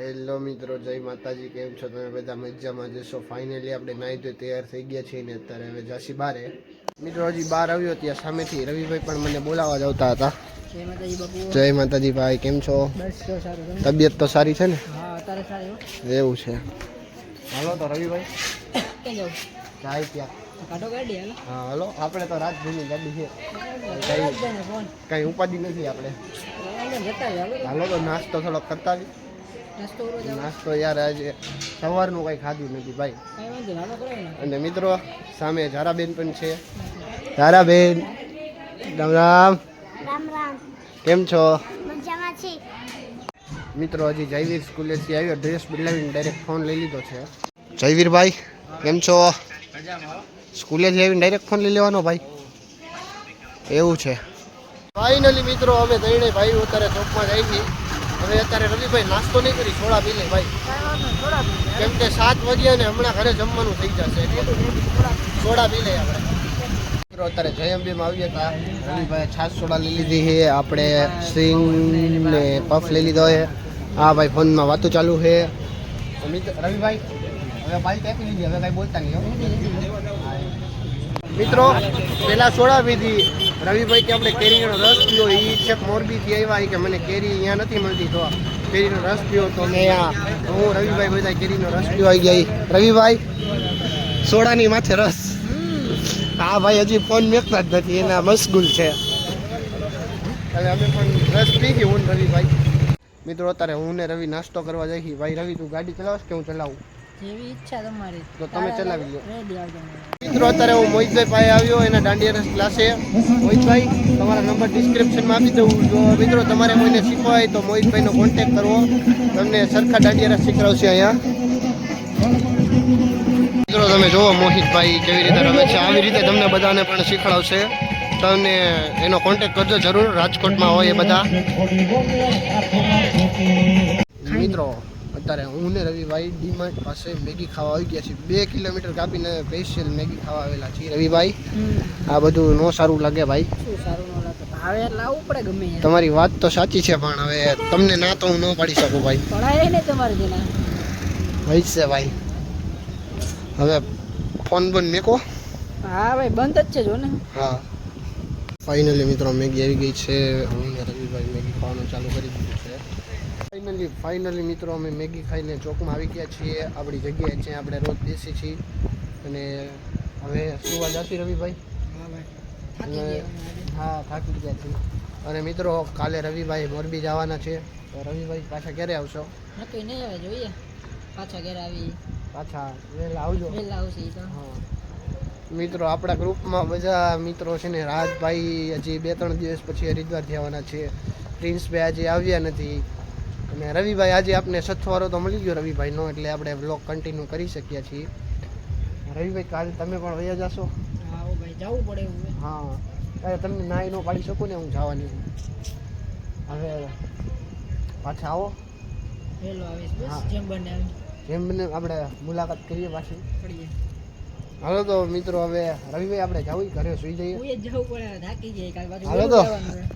Hello મિત્રો જય માતાજી કેમ છો તમે બધા મજામાં? જશો. ફાઇનલી આપણે નાહી તો તૈયાર થઈ ગયા છીએ ને અત્યારે હવે જાસી બારે. મિત્રો હજી બહાર આવ્યો ત્યાં સામેથી. રવિભાઈ પણ મને બોલાવવા જ આવતા હતા. જય માતાજી ભાઈ કેમ છો? તબિયત તો સારી છે ને? એવું છે. હાલો તો રવિભાઈ. જાય ત્યાં. હા હાલો. આપણે તો રાજભૂમિ ગાડી છે. ફોન. ઉપાધિ નથી આપણે. હાલો તો નાસ્તો થોડોક કરતા આવી નાસ્તો યાર આજે સવારનું કંઈ ખાધું નથી ભાઈ. કાંઈ વાંધો નહીં હાલો કરો ને. અને મિત્રો સામે ઝારાબેન પણ છે. ઝારાબેન રામ રામ. રામ રામ. કેમ છો? મિત્રો હજી જયવીર સ્કૂલેથી આવ્યો ડ્રેસ બદલાવીને ડાયરેક્ટ ફોન લઈ લીધો છે. જયવીરભાઈ કેમ છો? સ્કૂલેથી આવીને ડાયરેક્ટ ફોન લઈ લેવાનો ભાઈ. એવું છે. ફાઇનલી મિત્રો અમે ત્રણે ભાઈ અત્યારે ચોકમાં જઈ છીએ હવે અત્યારે રવિભાઈ નાસ્તો નહીં કરી, સોડા પી લે ભાઈ. કેમ કે સાત વાગ્યા ને હમણાં ઘરે જમવાનું થઈ જશે. સોડા પી લે આપણે. મિત્રો, અત્યારે જયંબીમાં આવ્યા હતા રવિભાઈ છાસ સોડા લઈ લીધી છે. આપણે સિંગ ને પફ લઈ લીધો છે. હા, ભાઈ, ફોનમાં વાતો ચાલુ છે. રવિભાઈ, હવે ભાઈ આપી લીધી હવે કાંઈ બોલતા નહીં. મિત્રો પેલા સોડા વિધિ. રવિભાઈ કે આપણે કેરીનો રસ પીવો એ છે મોરબીથી આવ્યા કે મને કેરી અહીંયા નથી મળતી તો કેરીનો રસ પીવો. તો મેં અહીંયા હું રવિભાઈ બધા કેરીનો રસ પીવા ગયા રવિભાઈ સોડાની માથે રસ. હા ભાઈ હજી ફોન મેકતા જ નથી એના મશગુલ છે. હવે અમે પણ રસ પી ગઈ હું રવિભાઈ. મિત્રો અત્યારે હું ને રવિ નાસ્તો કરવા જઈ ભાઈ રવિ તું ગાડી ચલાવશ કે હું ચલાવું? જેવી ઈચ્છા તમારી. તો તમે ચલાવી લો. મિત્રો, અત્યારે હું મોહિતભાઈ પાસે આવ્યો, એના દાંડિયા રસ ક્લાસે મોહિતભાઈ, તમારા નંબર ડિસ્ક્રિપ્શનમાં આપી દઉં. જો મિત્રો, તમારે કોઈને શીખવા હોય તો મોહિતભાઈનો કોન્ટેક્ટ કરવો. તમને સરખા દાંડિયા શીખવાડશે અહીંયા. મિત્રો, તમે જુઓ, મોહિતભાઈ કેવી રીતે રમે છે. આવી રીતે તમને બધાને પણ શીખવાડશે. તમને એનો કોન્ટેક કરજો જરૂર. રાજકોટમાં હોય એ બધા. મિત્રો અત્યારે હું ને રવિભાઈ ડીમાર્ટ પાસે મેગી ખાવા આવી ગયા છીએ. બે કિલોમીટર કાપીને સ્પેશિયલ મેગી ખાવા આવેલા છીએ. રવિભાઈ આ બધું નો સારું લાગે ભાઈ. હવે લાવવું પડે ગમે તમારી વાત તો સાચી છે પણ હવે તમને ના તો હું ન પાડી શકું ભાઈ. પડાય ને તમારે જેના. હોય છે ભાઈ. હવે ફોન બંધ મેકો. હા ભાઈ બંધ જ છે જો ને. હા. ફાઇનલી મિત્રો મેગી આવી ગઈ છે. હું રવિભાઈ મેગી ખાવાનું ચાલુ કરી દીધું છે. ફાઇનલી ફાઇનલી મિત્રો અમે મેગી ખાઈને ચોકમાં આવી ગયા છીએ. આપણી જગ્યાએ છે આપણે રોજ બેસી છીએ. અને હવે સુવા જતી રવિભાઈ અને- હા થાકી ગયા છીએ. અને મિત્રો કાલે રવિભાઈ મોરબી જવાના છે. તો રવિભાઈ પાછા ક્યારે આવશો? નક્કી નહીં હવે જોઈએ. પાછા ઘેર આવી. પાછા વહેલા આવજો. વહેલા આવશે તો. હા. મિત્રો આપણા ગ્રુપમાં બધા મિત્રો છે ને રાજભાઈ હજી બે ત્રણ દિવસ પછી હરિદ્વાર જવાના છે. પ્રિન્સભાઈ આજે આવ્યા નથી. અને રવિભાઈ આજે આપને સથવારો તો મળી ગયો રવિભાઈનો એટલે આપણે બ્લોગ કન્ટિન્યુ કરી શકીએ છીએ. રવિભાઈ કાલે તમે પણ વયા જશો? હા ભાઈ જવું પડે હા. તમને ના ન પાડી શકું ને હું જવાની હવે પાછા આવો. જેમ બને આપણે મુલાકાત કરીએ પાછી. હાલો તો મિત્રો હવે રવિભાઈ આપણે જવું ઘરે સુઈ જઈએ. હાલો તો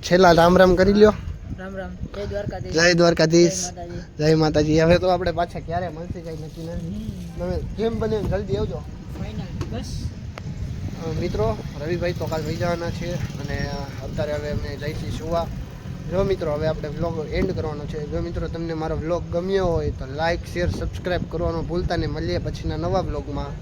છેલ્લા રામ રામ કરી લ્યો. રામ રામ. જય દ્વારકાધીશ. જય દ્વારકાધીશ. જય માતાજી. હવે તો આપણે પાછા ક્યારે મળશે કઈ નક્કી નથી. તમે જેમ બને જલ્દી આવજો. બસ. મિત્રો રવિભાઈ તો કાલ વહી જવાના છે અને અત્યારે હવે અમે જઈશું સુવા. જો મિત્રો હવે આપણે વ્લોગ એન્ડ કરવાનો છે. જો મિત્રો તમને મારો વ્લોગ ગમ્યો હોય તો લાઇક શેર સબસ્ક્રાઈબ કરવાનું ભૂલતા ને મળીએ પછીના નવા વ્લોગમાં